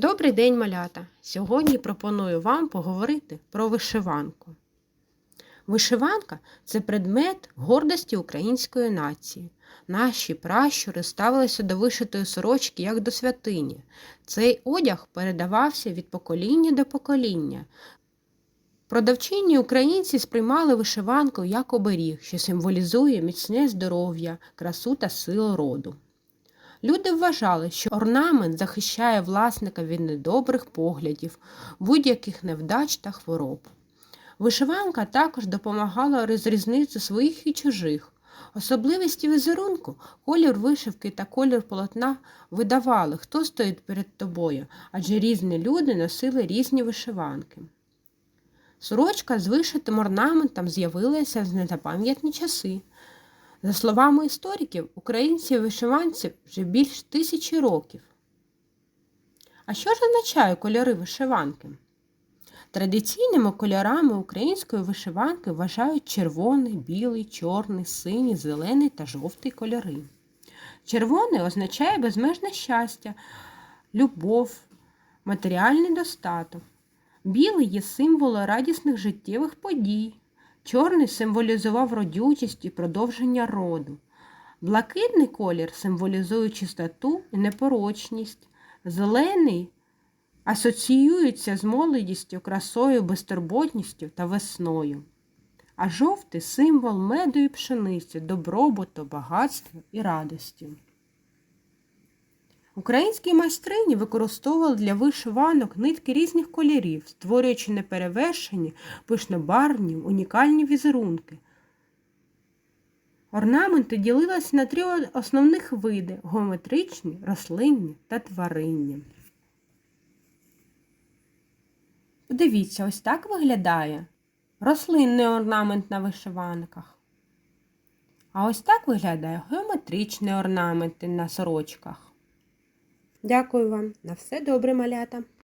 Добрий день, малята! Сьогодні пропоную вам поговорити про вишиванку. Вишиванка це предмет гордості української нації. Наші пращури ставилися до вишитої сорочки як до святині. Цей одяг передавався від покоління до покоління. Продавчині українці сприймали вишиванку як оберіг, що символізує міцне здоров'я, красу та силу роду. Люди вважали, що орнамент захищає власника від недобрих поглядів, будь-яких невдач та хвороб. Вишиванка також допомагала розрізнити своїх і чужих. Особливості візерунку, колір вишивки та колір полотна видавали, хто стоїть перед тобою, адже різні люди носили різні вишиванки. Сорочка з вишитим орнаментом з'явилася в незапам'ятні часи. За словами істориків, українці вишиванці вже більш тисячі років. А що ж означає кольори вишиванки? Традиційними кольорами української вишиванки вважають червоний, білий, чорний, синій, зелений та жовтий кольори. Червоний означає безмежне щастя, любов, матеріальний достаток. Білий є символом радісних життєвих подій. Чорний символізував родючість і продовження роду. Блакитний колір символізує чистоту і непорочність. Зелений асоціюється з молодістю, красою, безтурботністю та весною. А жовтий символ меду і пшениці, добробуту, багатства і радості. Українські майстрині використовували для вишиванок нитки різних кольорів, створюючи неперевершені, пишнобарвні, унікальні візерунки. Орнаменти ділилися на три основних види геометричні, рослинні та тваринні. Подивіться, ось так виглядає рослинний орнамент на вишиванках. А ось так виглядає геометричний орнамент на сорочках. Дякую вам. На все добре, малята.